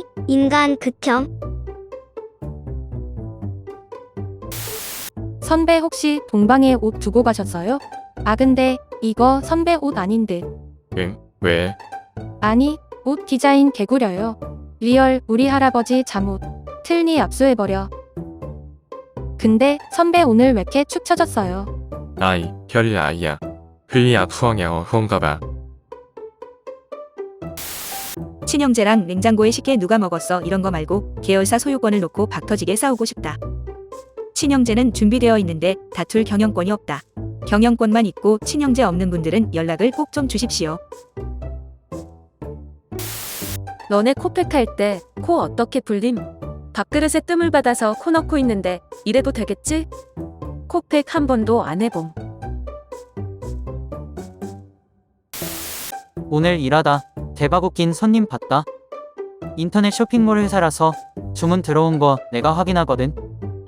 이 인간 극혐. 선배 혹시 동방에 옷 두고 가셨어요? 아 근데 이거 선배 옷 아닌 듯. 응? 왜? 아니 옷 디자인 개구려요. 리얼 우리 할아버지 잠옷. 틀니 압수해버려. 근데 선배 오늘 왜 이렇게 축 처졌어요? 아이, 별일 아이야. 흘리야 푸엉야어 홍가봐. 친형제랑 냉장고에 식혜 누가 먹었어 이런 거 말고 계열사 소유권을 놓고 박터지게 싸우고 싶다. 친형제는 준비되어 있는데 다툴 경영권이 없다. 경영권만 있고 친형제 없는 분들은 연락을 꼭 좀 주십시오. 너네 코팩 할 때 코 어떻게 불림? 밥그릇에 뜸을 받아서 코 넣고 있는데 이래도 되겠지? 코팩 한 번도 안 해봄. 오늘 일하다 대박 웃긴 손님 봤다. 인터넷 쇼핑몰 회사라서 주문 들어온 거 내가 확인하거든.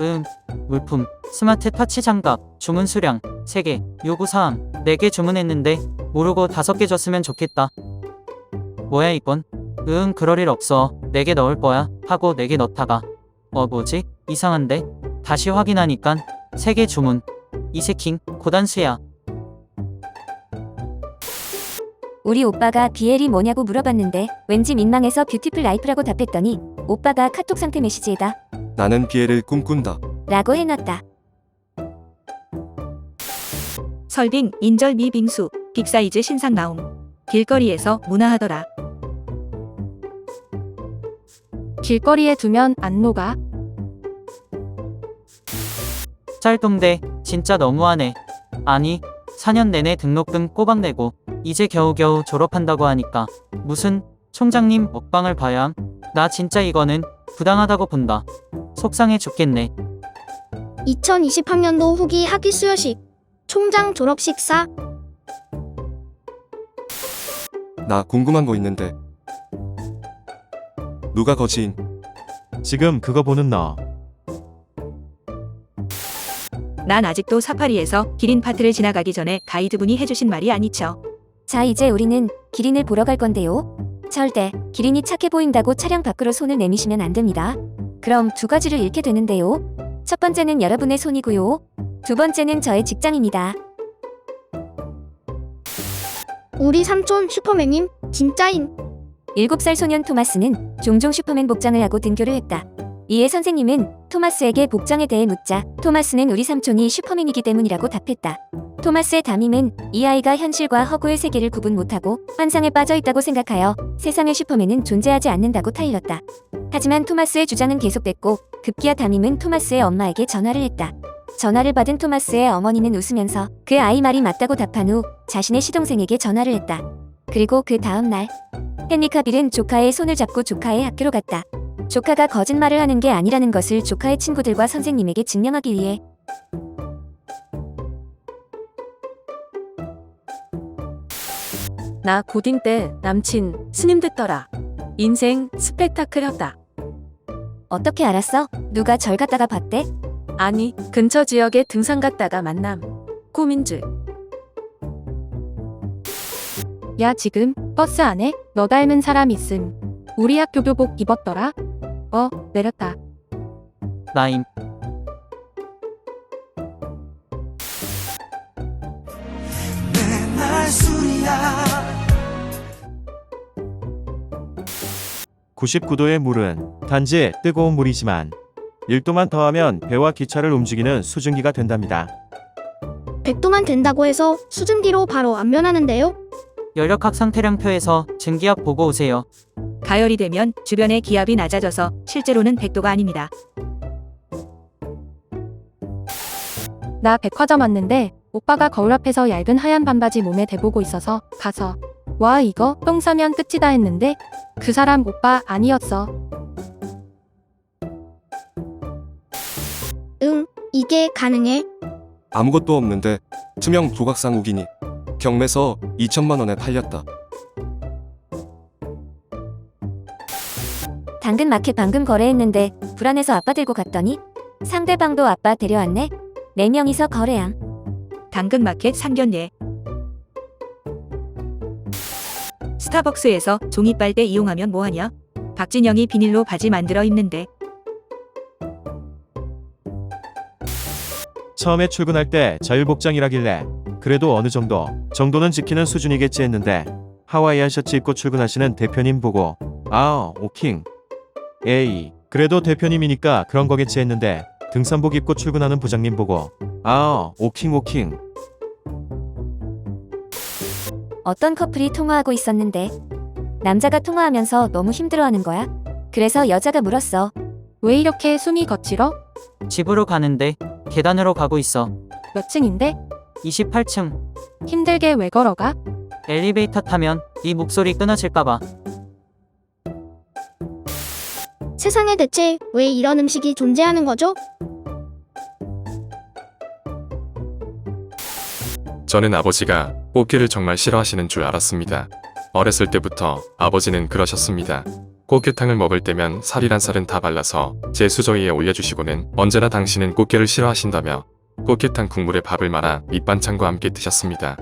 응, 물품, 스마트 터치 장갑, 주문 수량 3개, 요구 사항 4개 주문했는데 모르고 5개 줬으면 좋겠다. 뭐야 이건? 응, 그럴 일 없어. 4개 넣을 거야. 하고 4개 넣다가 어 뭐지? 이상한데? 다시 확인하니깐 3개 주문. 이세킹 고단수야. 우리 오빠가 BL이 뭐냐고 물어봤는데 왠지 민망해서 뷰티풀 라이프라고 답했더니 오빠가 카톡 상태 메시지에다 나는 비애를 꿈꾼다. 라고 해놨다. 설빙 인절 미 빙수 빅사이즈 신상 나옴. 길거리에서 문화하더라. 길거리에 두면 안 녹아. 짤동대 진짜 너무하네. 아니 4년 내내 등록금 꼬박 내고 이제 겨우겨우 졸업한다고 하니까 무슨 총장님 먹방을 봐야 함? 나 진짜 이거는 부당하다고 본다. 속상해 죽겠네. 2020학년도 후기 학기 수여식. 총장 졸업 식사. 나 궁금한 거 있는데. 누가 거지인? 지금 그거 보는 너. 난 아직도 사파리에서 기린 파트를 지나가기 전에 가이드분이 해주신 말이 아니죠. 자 이제 우리는 기린을 보러 갈 건데요. 절대 기린이 착해 보인다고 차량 밖으로 손을 내미시면 안 됩니다. 그럼 두 가지를 잃게 되는데요. 첫 번째는 여러분의 손이고요. 두 번째는 저의 직장입니다. 우리 삼촌 슈퍼맨님 진짜인. 7살 소년 토마스는 종종 슈퍼맨 복장을 하고 등교를 했다. 이에 선생님은 토마스에게 복장에 대해 묻자 토마스는 우리 삼촌이 슈퍼맨이기 때문이라고 답했다. 토마스의 담임은 이 아이가 현실과 허구의 세계를 구분 못하고 환상에 빠져 있다고 생각하여 세상의 슈퍼맨은 존재하지 않는다고 타일렀다. 하지만 토마스의 주장은 계속됐고 급기야 담임은 토마스의 엄마에게 전화를 했다. 전화를 받은 토마스의 어머니는 웃으면서 그 아이 말이 맞다고 답한 후 자신의 시동생에게 전화를 했다. 그리고 그 다음 날 헨리 카 빌은 조카의 손을 잡고 조카의 학교로 갔다. 조카가 거짓말을 하는 게 아니라는 것을 조카의 친구들과 선생님에게 증명하기 위해 나 고딩 때 남친 스님 됐더라. 인생 스펙타클하다. 어떻게 알았어? 누가 절 갔다가 봤대? 아니 근처 지역에 등산 갔다가 만남. 꿈인 줄. 야 지금 버스 안에 너 닮은 사람 있음. 우리 학교 교복 입었더라. 어 내렸다. 나임. 구십9도의 물은 단지 뜨거운 물이지만 1도만 더하면 배와 기차를 움직이는 수증기가 된답니다. 100도만 된다고 해서 수증기로 바로 안 변하는데요. 연력학 상태량표에서 증기압 보고 오세요. 가열이 되면 주변의 기압이 낮아져서 실제로는 100도가 아닙니다. 나 백화점 왔는데 오빠가 거울 앞에서 얇은 하얀 반바지 몸에 대보고 있어서 가서 와 이거 똥 싸면 끝이다 했는데 그 사람 오빠 아니었어. 응, 이게 가능해. 아무것도 없는데 투명 조각상 우기니 경매서 2천만 원에 팔렸다. 당근 마켓 방금 거래했는데 불안해서 아빠 들고 갔더니 상대방도 아빠 데려왔네. 네 명이서 거래함. 당근마켓 상견례. 스타벅스에서 종이 빨대 이용하면 뭐하냐? 박진영이 비닐로 바지 만들어 입는데. 처음에 출근할 때 자율복장이라길래 그래도 어느 정도 정도는 지키는 수준이겠지 했는데 하와이안 셔츠 입고 출근하시는 대표님 보고 아 오킹. 에이 그래도 대표님이니까 그런 거겠지 했는데 등산복 입고 출근하는 부장님 보고 아 오킹 오킹 어떤 커플이 통화하고 있었는데 남자가 통화하면서 너무 힘들어하는 거야. 그래서 여자가 물었어. 왜 이렇게 숨이 거칠어? 집으로 가는데 계단으로 가고 있어. 몇 층인데? 28층. 힘들게 왜 걸어가? 엘리베이터 타면 이 목소리 끊어질까봐. 세상에 대체 왜 이런 음식이 존재하는 거죠? 저는 아버지가 꽃게를 정말 싫어하시는 줄 알았습니다. 어렸을 때부터 아버지는 그러셨습니다. 꽃게탕을 먹을 때면 살이란 살은 다 발라서 제 수저위에 올려주시고는 언제나 당신은 꽃게를 싫어하신다며 꽃게탕 국물에 밥을 말아 밑반찬과 함께 드셨습니다.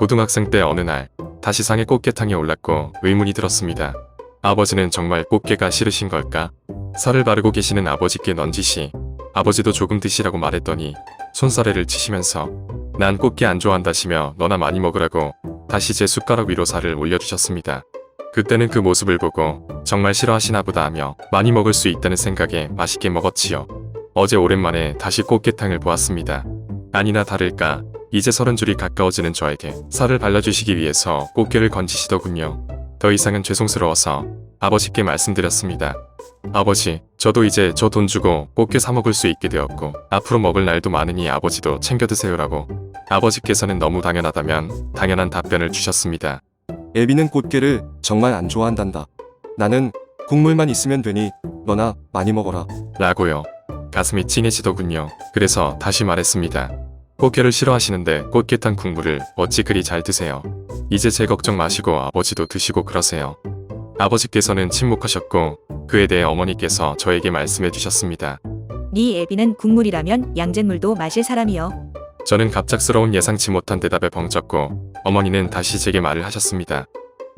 고등학생 때 어느 날 다시 상에 꽃게탕이 올랐고 의문이 들었습니다. 아버지는 정말 꽃게가 싫으신 걸까? 살을 바르고 계시는 아버지께 넌지시 아버지도 조금 드시라고 말했더니 손사래를 치시면서 난 꽃게 안 좋아한다시며 너나 많이 먹으라고 다시 제 숟가락 위로 살을 올려주셨습니다. 그때는 그 모습을 보고 정말 싫어하시나 보다 하며 많이 먹을 수 있다는 생각에 맛있게 먹었지요. 어제 오랜만에 다시 꽃게탕을 보았습니다. 아니나 다를까 이제 서른 줄이 가까워지는 저에게 살을 발라주시기 위해서 꽃게를 건지시더군요. 더 이상은 죄송스러워서 아버지께 말씀드렸습니다. 아버지, 저도 이제 저 돈 주고 꽃게 사 먹을 수 있게 되었고 앞으로 먹을 날도 많으니 아버지도 챙겨 드세요라고 아버지께서는 너무 당연하다면 당연한 답변을 주셨습니다. 애비는 꽃게를 정말 안 좋아한단다. 나는 국물만 있으면 되니 너나 많이 먹어라. 라고요. 가슴이 찡해지더군요. 그래서 다시 말했습니다. 꽃게를 싫어하시는데 꽃게탕 국물을 어찌 그리 잘 드세요. 이제 제 걱정 마시고 아버지도 드시고 그러세요. 아버지께서는 침묵하셨고 그에 대해 어머니께서 저에게 말씀해 주셨습니다. 네 애비는 국물이라면 양잿물도 마실 사람이여. 저는 갑작스러운 예상치 못한 대답에 벙쪘고 어머니는 다시 제게 말을 하셨습니다.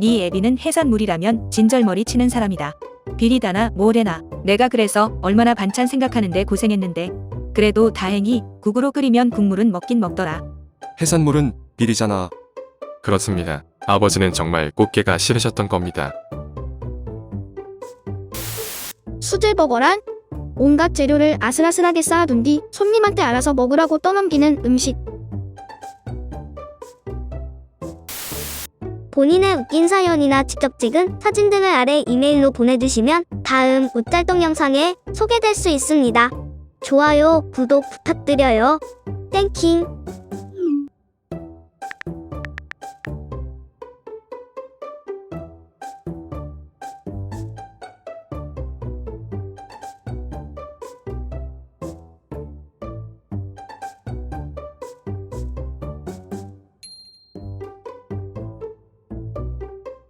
네 애비는 해산물이라면 진절머리 치는 사람이다. 비리다나 뭐래나. 내가 그래서 얼마나 반찬 생각하는데 고생했는데. 그래도 다행히 국으로 끓이면 국물은 먹긴 먹더라. 해산물은 비리잖아. 그렇습니다. 아버지는 정말 꽃게가 싫으셨던 겁니다. 수제버거란 온갖 재료를 아슬아슬하게 쌓아둔 뒤 손님한테 알아서 먹으라고 떠넘기는 음식. 본인의 웃긴 사연이나 직접 찍은 사진들을 아래 이메일로 보내주시면 다음 웃잘동 영상에 소개될 수 있습니다. 좋아요, 구독 부탁드려요. 땡킹.